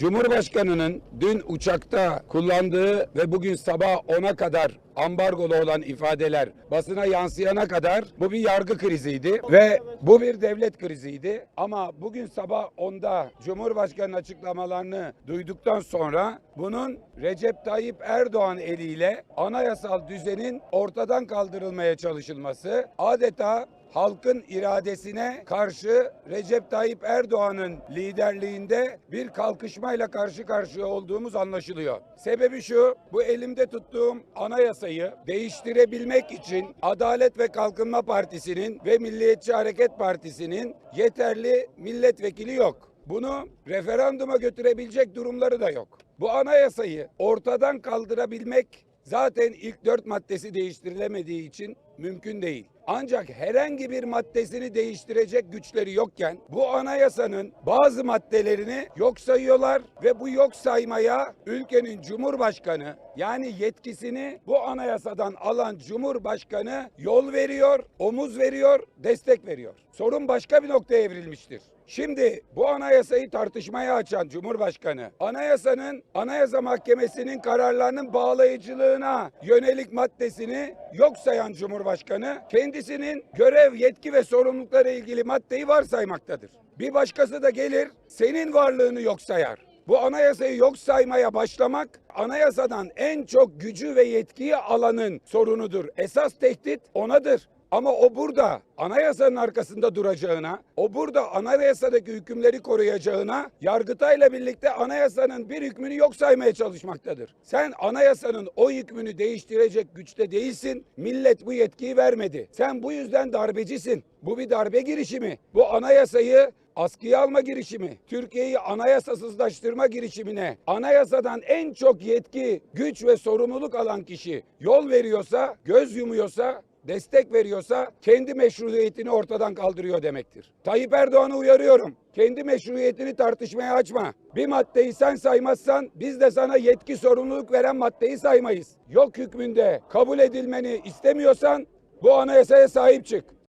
Cumhurbaşkanının dün uçakta kullandığı ve bugün sabah 10'a kadar ambargolu olan ifadeler basına yansıyana kadar bu bir yargı kriziydi ve bu bir devlet kriziydi. Ama bugün sabah 10'da Cumhurbaşkanı'nın açıklamalarını duyduktan sonra bunun Recep Tayyip Erdoğan eliyle anayasal düzenin ortadan kaldırılmaya çalışılması adeta halkın iradesine karşı Recep Tayyip Erdoğan'ın liderliğinde bir kalkışmayla karşı karşıya olduğumuz anlaşılıyor. Sebebi şu, bu elimde tuttuğum anayasayı değiştirebilmek için Adalet ve Kalkınma Partisi'nin ve Milliyetçi Hareket Partisi'nin yeterli milletvekili yok. Bunu referanduma götürebilecek durumları da yok. Bu anayasayı ortadan kaldırabilmek zaten ilk dört maddesi değiştirilemediği için mümkün değil. Ancak herhangi bir maddesini değiştirecek güçleri yokken bu anayasanın bazı maddelerini yok sayıyorlar ve bu yok saymaya ülkenin cumhurbaşkanı yani yetkisini bu anayasadan alan cumhurbaşkanı yol veriyor, omuz veriyor, destek veriyor. Sorun başka bir noktaya evrilmiştir. Şimdi bu anayasayı tartışmaya açan Cumhurbaşkanı, anayasanın Anayasa Mahkemesi'nin kararlarının bağlayıcılığına yönelik maddesini yok sayan Cumhurbaşkanı, kendisinin görev, yetki ve sorumlulukları ilgili maddeyi varsaymaktadır. Bir başkası da gelir, senin varlığını yok sayar. Bu anayasayı yok saymaya başlamak anayasadan en çok gücü ve yetkiyi alanın sorunudur. Esas tehdit onadır. Ama o burada anayasanın arkasında duracağına, o burada anayasadaki hükümleri koruyacağına, Yargıtay'la birlikte anayasanın bir hükmünü yok saymaya çalışmaktadır. Sen anayasanın o hükmünü değiştirecek güçte değilsin. Millet bu yetkiyi vermedi. Sen bu yüzden darbecisin. Bu bir darbe girişimi. Bu anayasayı askıya alma girişimi, Türkiye'yi anayasasızlaştırma girişimine anayasadan en çok yetki, güç ve sorumluluk alan kişi yol veriyorsa, göz yumuyorsa destek veriyorsa kendi meşruiyetini ortadan kaldırıyor demektir. Tayyip Erdoğan'ı uyarıyorum. Kendi meşruiyetini tartışmaya açma. Bir maddeyi sen saymazsan biz de sana yetki sorumluluk veren maddeyi saymayız. Yok hükmünde kabul edilmeni istemiyorsan bu anayasaya sahip çık.